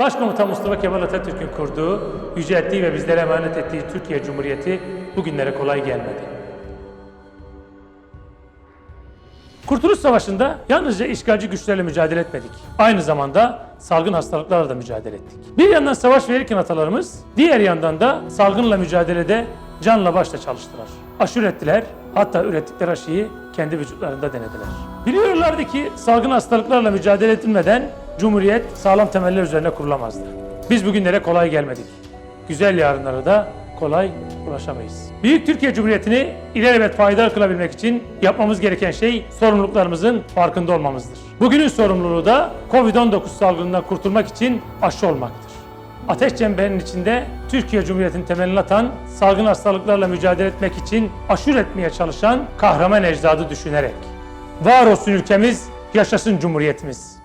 Başkomutan Mustafa Kemal Atatürk'ün kurduğu, yücelttiği ve bizlere emanet ettiği Türkiye Cumhuriyeti bugünlere kolay gelmedi. Kurtuluş Savaşı'nda yalnızca işgalci güçlerle mücadele etmedik. Aynı zamanda salgın hastalıklarla da mücadele ettik. Bir yandan savaş verirken atalarımız, diğer yandan da salgınla mücadelede canla başla çalıştılar. Aşı ürettiler, hatta ürettikleri aşıyı kendi vücutlarında denediler. Biliyorlardı ki salgın hastalıklarla mücadele edilmeden Cumhuriyet sağlam temeller üzerine kurulamazdı. Biz bugünlere kolay gelmedik. Güzel yarınlara da kolay ulaşamayız. Büyük Türkiye Cumhuriyeti'ni ilelebet faydalı kılabilmek için yapmamız gereken şey sorumluluklarımızın farkında olmamızdır. Bugünün sorumluluğu da Covid-19 salgınından kurtulmak için aşı olmaktır. Ateş çemberinin içinde Türkiye Cumhuriyeti'nin temelini atan, salgın hastalıklarla mücadele etmek için aşı üretmeye çalışan kahraman ecdadı düşünerek. Var olsun ülkemiz, yaşasın Cumhuriyetimiz.